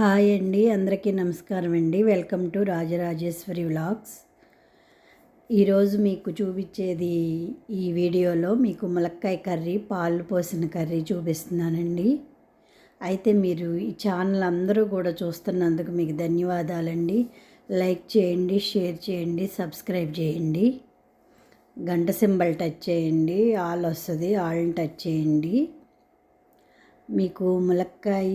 Hi అండి అందరికీ నమస్కారం అండి. Welcome to Rajarajeshwari vlogs. ఈరోజు మీకు చూపించేది ఈ వీడియోలో మీకు ములక్కాయ కర్రీ పాలు పోసిన కర్రీ చూపిస్తున్నానండి. అయితే మీరు ఈ ఛానల్ అందరూ కూడా చూస్తున్నందుకు మీకు ధన్యవాదాలండి. లైక్ చేయండి షేర్ చేయండి సబ్స్క్రైబ్ చేయండి. గంట సింబల్ టచ్ చేయండి ఆల్ వస్తుంది ఆల్ని టచ్ చేయండి. మీకు ములక్కాయ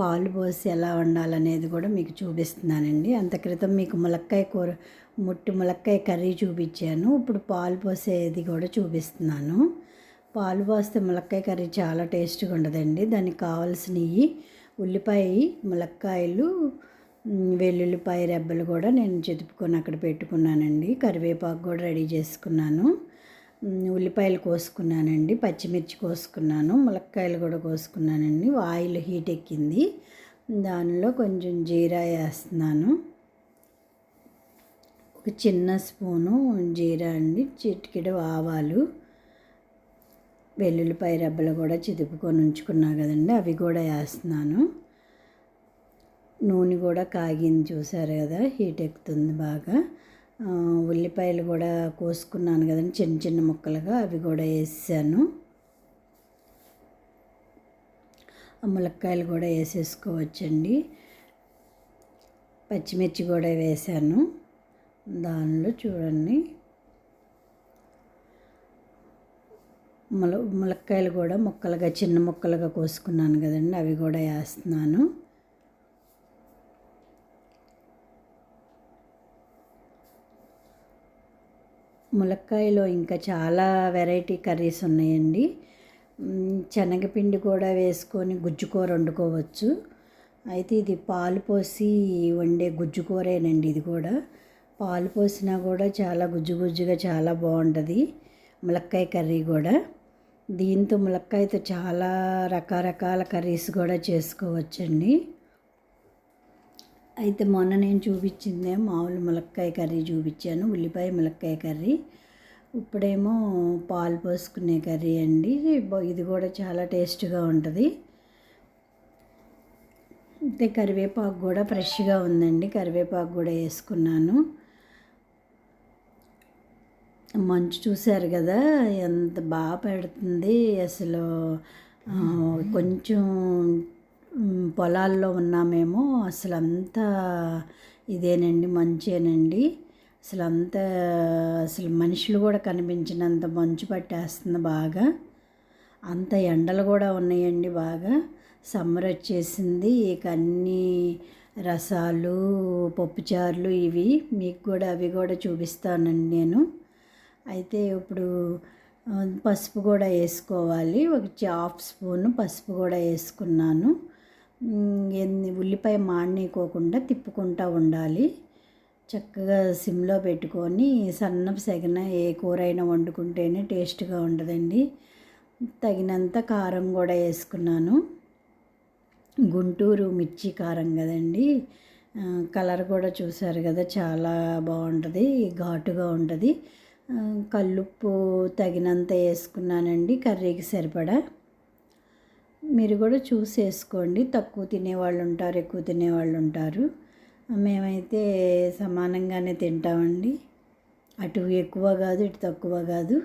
పాలు పోసి ఎలా వండాలనేది కూడా మీకు చూపిస్తున్నానండి. అంత క్రితం మీకు ములక్కాయ కూర ముట్టి ములక్కాయ కర్రీ చూపించాను. ఇప్పుడు పాలు పోసేది కూడా చూపిస్తున్నాను. పాలు పోస్తే ములక్కాయ కర్రీ చాలా టేస్ట్గా ఉండదండి. దానికి కావాల్సినవి ఉల్లిపాయ ములక్కాయలు వెల్లుల్లిపాయ రెబ్బలు కూడా నేను చెతుపుకొని అక్కడ పెట్టుకున్నానండి. కరివేపాకు కూడా రెడీ చేసుకున్నాను. ఉల్లిపాయలు కోసుకున్నానండి పచ్చిమిర్చి కోసుకున్నాను ములక్కాయలు కూడా కోసుకున్నానండి ఆయిల్ హీట్ ఎక్కింది. దానిలో కొంచెం జీరా వేస్తున్నాను. ఒక చిన్న స్పూను జీరా అండి చిటికెడు ఆవాలు వెల్లుల్లిపాయ రెబ్బలు కూడా చిదుపుకొని ఉంచుకున్నా కదండి అవి కూడా వేస్తున్నాను. నూనె కూడా కాగింది చూసారు కదా హీట్ ఎక్కుతుంది బాగా. ఉల్లిపాయలు కూడా కోసుకున్నాను కదండి చిన్న చిన్న ముక్కలుగా అవి కూడా వేసాను. ములక్కాయలు కూడా వేసేసుకోవచ్చండి. పచ్చిమిర్చి కూడా వేసాను. దానిలో చూడండి. ముల ములక్కాయలు కూడా ముక్కలుగా చిన్న ముక్కలుగా కోసుకున్నాను కదండి అవి కూడా వేస్తున్నాను. ములక్కాయలో ఇంకా చాలా వెరైటీ కర్రీస్ ఉన్నాయండి. శనగపిండి కూడా వేసుకొని గుజ్జుకూర వండుకోవచ్చు. అయితే ఇది పాలు పోసి వండే గుజ్జుకూరేనండి ఇది కూడా. పాలు పోసినా కూడా చాలా గుజ్జు గుజ్జుగా చాలా బాగుంటుంది ములక్కాయ కర్రీ కూడా. దీంతో ములక్కాయతో చాలా రకరకాల కర్రీస్ కూడా చేసుకోవచ్చండి. అయితే మొన్న నేను చూపించిందే మామూలు ములక్కాయ కర్రీ చూపించాను ఉల్లిపాయ ములక్కాయ కర్రీ. ఇప్పుడేమో పాలు పోసుకునే కర్రీ అండి. ఇది కూడా చాలా టేస్ట్గా ఉంటుంది. అయితే కరివేపాకు కూడా ఫ్రెష్గా ఉందండి. కరివేపాకు కూడా వేసుకున్నాను. మంచు చూశారు కదా ఎంత బాగా పెడుతుంది అసలు. కొంచెం పొలాల్లో ఉన్నామేమో అసలు అంతా ఇదేనండి మంచేనండి. అసలు అంత అసలు మనుషులు కూడా కనిపించినంత మంచు పట్టేస్తుంది బాగా. అంత ఎండలు కూడా ఉన్నాయండి బాగా. సమ్మర్ వచ్చేసింది ఇక అన్ని రసాలు పప్పుచారులు ఇవి మీకు కూడా అవి కూడా చూపిస్తానండి నేను. అయితే ఇప్పుడు పసుపు కూడా వేసుకోవాలి. ఒక హాఫ్ స్పూన్ పసుపు కూడా వేసుకున్నాను. ఎన్ని ఉల్లిపాయ మాడనీయకోకుండా తిప్పుకుంటూ ఉండాలి. చక్కగా సిమ్లో పెట్టుకొని సన్నపు సెగన ఏ కూర అయినా వండుకుంటేనే టేస్ట్గా ఉండదండి. తగినంత కారం కూడా వేసుకున్నాను. గుంటూరు మిర్చి కారం కదండి. కలర్ కూడా చూసారు కదా చాలా బాగుంటుంది ఘాటుగా ఉంటుంది. కల్లుప్పు తగినంత వేసుకున్నానండి కర్రీకి సరిపడా. మీరు కూడా చూసేసుకోండి. తక్కువ తినేవాళ్ళు ఉంటారు ఎక్కువ తినేవాళ్ళు ఉంటారు. మేమైతే సమానంగానే తింటామండి. అటు ఎక్కువ కాదు ఇటు తక్కువ కాదు.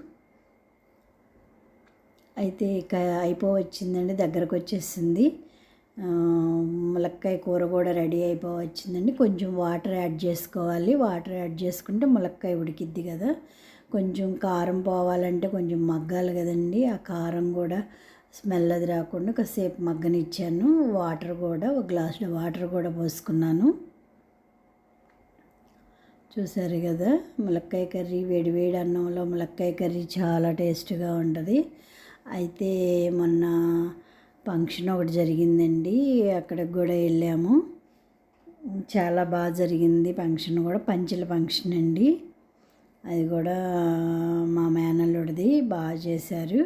అయితే ఇక అయిపోవచ్చిందండి దగ్గరకు వచ్చేసింది ములక్కాయ కూర కూడా రెడీ అయిపోవచ్చిందండి. కొంచెం వాటర్ యాడ్ చేసుకోవాలి. వాటర్ యాడ్ చేసుకుంటే ములక్కాయ ఉడికిద్ది కదా. కొంచెం కారం పోవాలంటే కొంచెం మగ్గాలి కదండి. ఆ కారం కూడా స్మెల్ అది రాకుండా కాసేపు మగ్గనిచ్చాను. వాటర్ కూడా ఒక గ్లాసులో వాటర్ కూడా పోసుకున్నాను. చూసారు కదా ములక్కాయ కర్రీ వేడి వేడి అన్నంలో ములక్కాయ కర్రీ చాలా టేస్ట్గా ఉంటుంది. అయితే మొన్న ఫంక్షన్ ఒకటి జరిగిందండి అక్కడికి కూడా వెళ్ళాము. చాలా బాగా జరిగింది ఫంక్షన్ కూడా పంచెల ఫంక్షన్ అండి. అది కూడా మా మేనల్లుడిది బాగా చేశారు.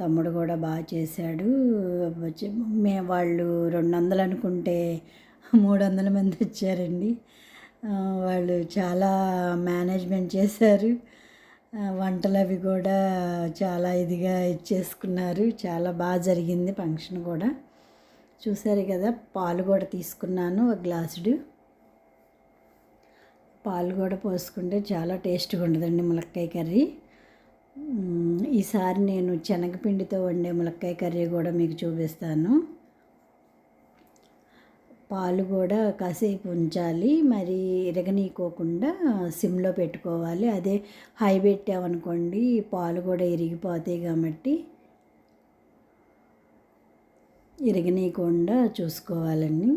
తమ్ముడు కూడా బాగా చేశాడు. మేము మే వాళ్ళు రెండు వందలు అనుకుంటే మూడు వందల మంది వచ్చారండి. వాళ్ళు చాలా మేనేజ్మెంట్ చేశారు. వంటలు అవి కూడా చాలా ఇదిగా ఇచ్చేసుకున్నారు. చాలా బాగా జరిగింది ఫంక్షన్ కూడా. చూసారు కదా పాలు కూడా తీసుకున్నాను ఒక గ్లాసుడు. పాలు కూడా పోసుకుంటే చాలా టేస్ట్గా ఉంటుందండి ములక్కాయ కర్రీ. ఈసారి నేను శనగపిండితో వండే ములక్కాయ కర్రీ కూడా మీకు చూపిస్తాను. పాలు కూడా కాసేపు ఉంచాలి మరి ఇరగనీయకోకుండా సిమ్లో పెట్టుకోవాలి. అదే హై పెట్టామనుకోండి పాలు కూడా ఇరిగిపోతాయి కాబట్టి ఇరగనీయకుండా చూసుకోవాలండి.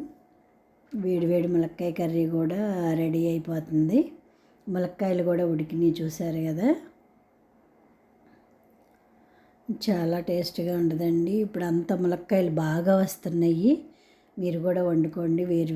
వేడి వేడి ములక్కాయ కర్రీ కూడా రెడీ అయిపోతుంది. ములక్కాయలు కూడా ఉడికినాయి చూసారు కదా. చాలా టేస్ట్గా ఉంటుందండి. ఇప్పుడు అంత ములక్కాయలు బాగా వస్తున్నాయి. మీరు కూడా వండుకోండి వేరు వేరు